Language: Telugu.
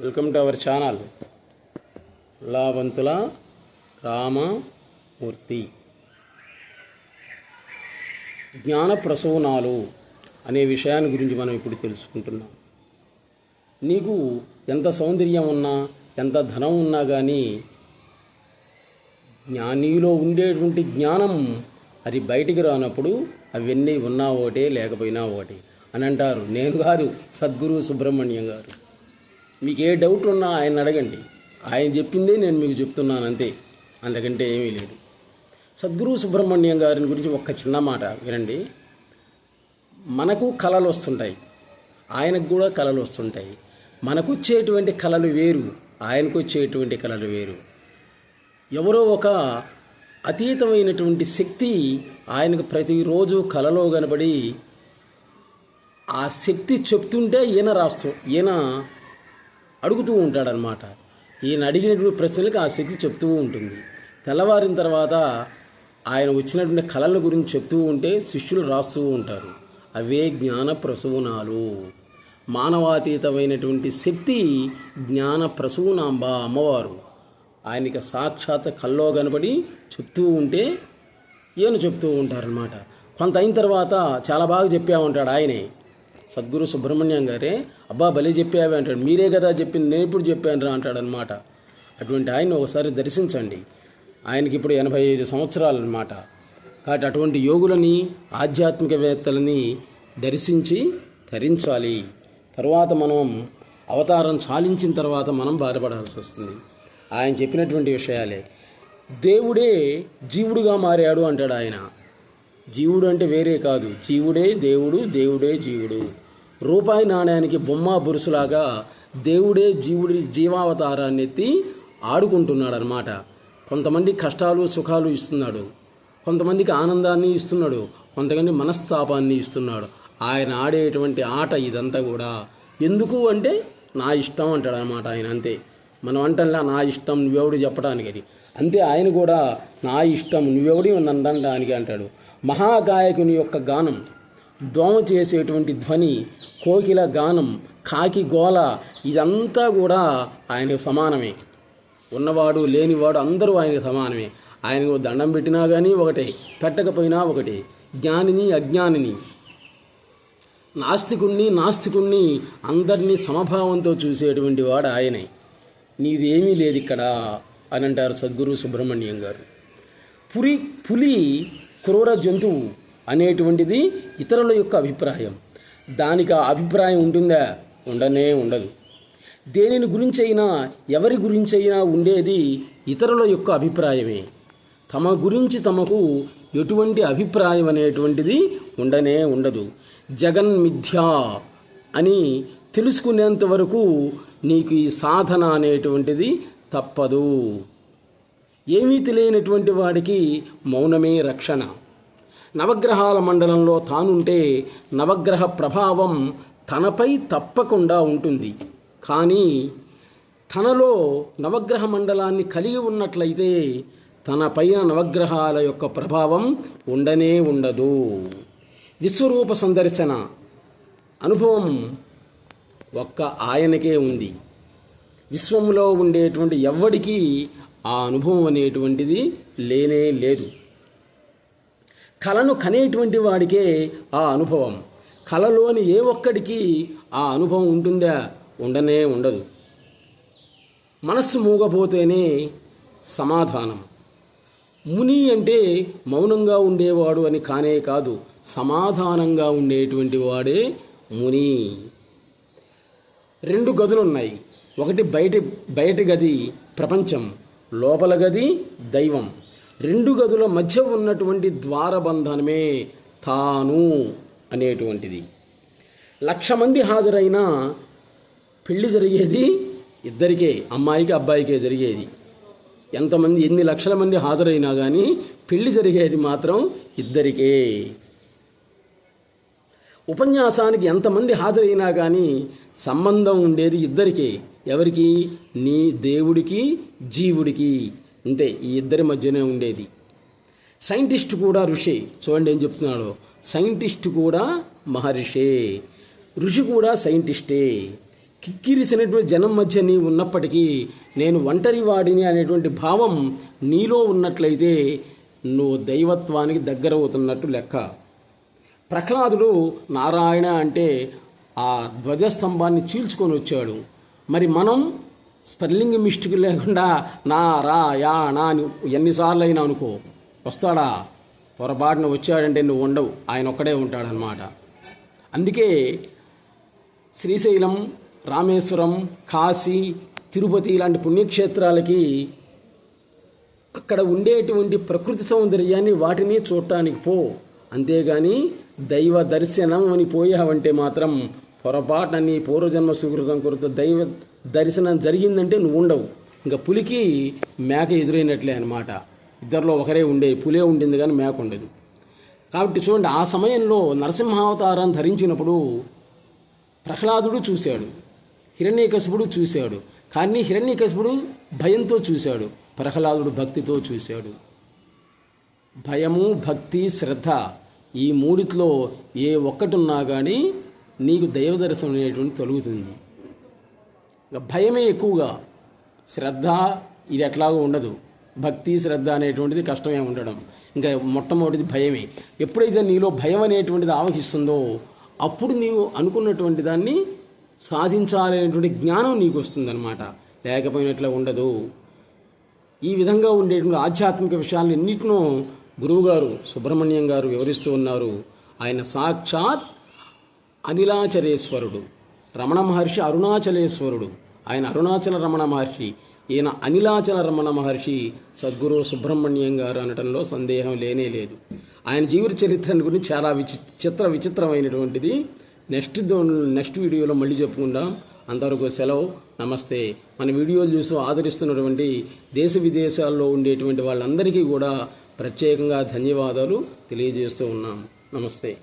Welcome to our channel Lavanthula Ramamurthy జ్ఞాన ప్రసూనాలు అనే విషయాన్ని గురించి మనం ఇప్పుడు తెలుసుకుంటున్నాం. నీకు ఎంత సౌందర్యం ఉన్నా ఎంత ధనం ఉన్నా కానీ జ్ఞానిలో ఉండేటువంటి జ్ఞానం అది బయటికి రానప్పుడు అవన్నీ ఉన్నా ఒకటే లేకపోయినా ఒకటే. అని అంటారు. నేను గారు సద్గురు సుబ్రహ్మణ్యం గారు. మీకు ఏ డౌట్ ఉన్నా ఆయన అడగండి. ఆయన చెప్పిందే నేను మీకు చెప్తున్నాను అంతే. అంతకంటే ఏమీ లేదు. సద్గురు సుబ్రహ్మణ్యం గారిని గురించి ఒక్క చిన్న మాట వినండి. మనకు కళలు వస్తుంటాయి. ఆయనకు కూడా కళలు వస్తుంటాయి. మనకు వచ్చేటువంటి కళలు వేరు. ఆయనకు వచ్చేటువంటి కళలు వేరు. ఎవరో ఒక అతీతమైనటువంటి శక్తి ఆయనకు ప్రతిరోజు కళలో కనబడి ఆ శక్తి చెప్తుంటే ఈయన రాస్తూ ఈయన అడుగుతూ ఉంటాడనమాట ఈయన అడిగినటువంటి ప్రశ్నలకు ఆ శక్తి చెప్తూ ఉంటుంది. తెల్లవారిన తర్వాత ఆయన వచ్చినటువంటి కళల గురించి చెప్తూ ఉంటే శిష్యులు రాస్తూ ఉంటారు. అవే జ్ఞాన ప్రసూనాలు. మానవాతీతమైనటువంటి శక్తి జ్ఞాన ప్రసూనాంబ అమ్మవారు. ఆయనకి సాక్షాత్ కల్లో కనబడి చెప్తూ ఉంటే ఈయన చెప్తూ ఉంటారనమాట కొంత అయిన తర్వాత చాలా బాగా చెప్పామంటాడు ఆయనే. సద్గురు సుబ్రహ్మణ్యం గారే అబ్బా భలే చెప్పావే అంటాడు. మీరే కదా చెప్పింది నేను ఇప్పుడు చెప్పాను రా అంటాడనమాట అటువంటి ఆయన ఒకసారి దర్శించండి. ఆయనకి ఇప్పుడు ఎనభై ఐదు సంవత్సరాలు అనమాట కాబట్టి అటువంటి యోగులని ఆధ్యాత్మికవేత్తలని దర్శించి ధరించాలి తర్వాత మనం అవతారం చాలించిన తర్వాత మనం బాధపడాల్సి వస్తుంది. ఆయన చెప్పినటువంటి విషయాలే. దేవుడే జీవుడుగా మారాడు అంటాడు ఆయన. జీవుడు అంటే వేరే కాదు. జీవుడే దేవుడు దేవుడే జీవుడు. రూపాయి నాణ్యానికి బొమ్మ బురుసులాగా దేవుడే జీవుడి జీవావతారాన్ని ఎత్తి ఆడుకుంటున్నాడు అనమాట కొంతమంది కష్టాలు సుఖాలు ఇస్తున్నాడు. కొంతమందికి ఆనందాన్ని ఇస్తున్నాడు. కొంతమంది మనస్తాపాన్ని ఇస్తున్నాడు. ఆయన ఆడేటువంటి ఆట ఇదంతా కూడా. ఎందుకు అంటే నా ఇష్టం అంటాడు అనమాట ఆయన అంతే. మనం అంటంలా నా ఇష్టం ఎవడు చెప్పడానికి అది. అంతే ఆయన కూడా నా ఇష్టం నువ్వెవడి నన్నడానికి అంటాడు. మహాగాయకుని యొక్క గానం దోమ చేసేటువంటి ధ్వని కోకిల గానం కాకి గోల ఇదంతా కూడా ఆయనకు సమానమే. ఉన్నవాడు లేనివాడు అందరూ ఆయనకు సమానమే. ఆయనకు దండం పెట్టినా కానీ ఒకటే పెట్టకపోయినా ఒకటే. జ్ఞానిని అజ్ఞానిని. నాస్తికుణ్ణి నాస్తికుణ్ణి అందరినీ సమభావంతో చూసేటువంటి వాడు ఆయనే. నీదేమీ లేదు ఇక్కడ అని అంటారు సద్గురు సుబ్రహ్మణ్యం గారు. పులి పులి క్రూర జంతువు అనేటువంటిది ఇతరుల యొక్క అభిప్రాయం. దానికి ఆ అభిప్రాయం ఉంటుందా? ఉండనే ఉండదు. దేనిని గురించైనా ఎవరి గురించైనా ఉండేది ఇతరుల యొక్క అభిప్రాయమే. తమ గురించి తమకు ఎటువంటి అభిప్రాయం అనేటువంటిది ఉండనే ఉండదు. జగన్ మిథ్యా అని తెలుసుకునేంత వరకు నీకు ఈ సాధన అనేటువంటిది తప్పదు. ఏమీ తెలియనటువంటి వాడికి మౌనమే రక్షణ. నవగ్రహాల మండలంలో తానుంటే నవగ్రహ ప్రభావం తనపై తప్పకుండా ఉంటుంది. కానీ తనలో నవగ్రహ మండలాన్ని కలిగి ఉన్నట్లయితే తన పైన నవగ్రహాల యొక్క ప్రభావం ఉండనే ఉండదు. విశ్వరూప సందర్శన. అనుభవం ఒక్క ఆయనకే ఉంది. విశ్వంలో ఉండేటువంటి ఎవ్వడికి ఆ అనుభవం అనేటువంటిది లేనే లేదు. కళను కనేటువంటి వాడికే ఆ అనుభవం. కళలోని ఏ ఒక్కడికి ఆ అనుభవం ఉంటుందా ఉండనే ఉండదు. మనస్సు మూగపోతేనే సమాధానం. ముని అంటే మౌనంగా ఉండేవాడు అని కానే కాదు సమాధానంగా ఉండేటువంటి వాడే ముని. రెండు గదులు ఉన్నాయి ఒకటి బయట బయట గది ప్రపంచం లోపల గది దైవం. రెండు గదుల మధ్య ఉన్నటువంటి ద్వారబంధనమే తాను అనేటువంటిది. లక్ష మంది హాజరైన పెళ్ళి జరిగేది ఇద్దరికే అమ్మాయికి అబ్బాయికే జరిగేది. ఎంతమంది ఎన్ని లక్షల మంది హాజరైనా కానీ పెళ్ళి జరిగేది మాత్రం ఇద్దరికే. ఉపన్యాసానికి ఎంతమంది హాజరైనా కానీ సంబంధం ఉండేది ఇద్దరికే. ఎవరికి? నీ దేవుడికి జీవుడికి. అంతే ఈ ఇద్దరి మధ్యనే ఉండేది. సైంటిస్ట్ కూడా ఋషి. చూడండి ఏం చెప్తున్నాడు. సైంటిస్ట్ కూడా మహర్షే. ఋషి కూడా సైంటిస్టే. కిక్కిరిసినటువంటి జనం మధ్య నీ ఉన్నప్పటికీ నేను ఒంటరి వాడిని అనేటువంటి భావం నీలో ఉన్నట్లయితే నువ్వు దైవత్వానికి దగ్గర అవుతున్నట్టు లెక్క. ప్రహ్లాదుడు నారాయణ అంటే ఆ ధ్వజస్తంభాన్ని చీల్చుకొని వచ్చాడు. మరి మనం స్పెల్లింగ్ మిస్టేక్ లేకుండా నా రా యా నా అని ఎన్నిసార్లు అయినా అనుకో వస్తాడా? పొరపాటున వచ్చాడంటే నువ్వు ఉండవు. ఆయన ఒక్కడే ఉంటాడనమాట అందుకే శ్రీశైలం రామేశ్వరం కాశీ తిరుపతి ఇలాంటి పుణ్యక్షేత్రాలకి అక్కడ ఉండేటువంటి ప్రకృతి సౌందర్యాన్ని వాటిని చూడటానికి పో. అంతేగాని దైవ దర్శనం అని పోయావంటే మాత్రం పొరపాటున నీ పూర్వజన్మ సుకృతం కొరత దైవ దర్శనం జరిగిందంటే నువ్వు ఉండవు ఇంకా పులికి మేక ఎదురైనట్లే అనమాట ఇద్దరిలో ఒకరే ఉండే పులే ఉండింది కానీ మేక ఉండదు. కాబట్టి చూడండి ఆ సమయంలో నరసింహావతారం ధరించినప్పుడు ప్రహ్లాదుడు చూశాడు హిరణ్యకశపుడు చూశాడు కానీ హిరణ్యకశపుడు భయంతో చూశాడు ప్రహ్లాదుడు భక్తితో చూశాడు. భయము భక్తి శ్రద్ధ ఈ మూడిట్లో ఏ ఒక్కటి ఉన్నా కానీ నీకు దైవ దర్శనం అనేటువంటి తొలుగుతుంది భయమే ఎక్కువగా శ్రద్ధ ఇది ఎట్లాగో ఉండదు. భక్తి శ్రద్ధ అనేటువంటిది కష్టమే ఉండడం. ఇంకా మొట్టమొదటిది భయమే. ఎప్పుడైతే నీలో భయం అనేటువంటిది ఆవహిస్తుందో అప్పుడు నీవు అనుకున్నటువంటి దాన్ని సాధించాలనేటువంటి జ్ఞానం నీకు వస్తుందన్నమాట లేకపోయినట్లే ఉండదు. ఈ విధంగా ఉండేటువంటి ఆధ్యాత్మిక విషయాలు ఎన్నిటినో గురువుగారు సుబ్రహ్మణ్యం గారు వివరిస్తూ ఉన్నారు ఆయన సాక్షాత్ అనిలాచలేశ్వరుడు. రమణ మహర్షి అరుణాచలేశ్వరుడు. ఆయన అరుణాచల రమణ మహర్షి. ఈయన అనిలాచల రమణ మహర్షి సద్గురు సుబ్రహ్మణ్యం గారు అనటంలో సందేహం లేనే లేదు. ఆయన జీవిత చరిత్రను గురించి చాలా విచి చిత్ర విచిత్రమైనటువంటిది. నెక్స్ట్ నెక్స్ట్ వీడియోలో మళ్ళీ చెప్పుకుందాం. అంతవరకు సెలవు. నమస్తే. మన వీడియోలు చూసి ఆదరిస్తున్నటువంటి దేశ విదేశాల్లో ఉండేటువంటి వాళ్ళందరికీ కూడా ప్రత్యేకంగా ధన్యవాదాలు తెలియజేస్తూ ఉన్నాం. నమస్తే.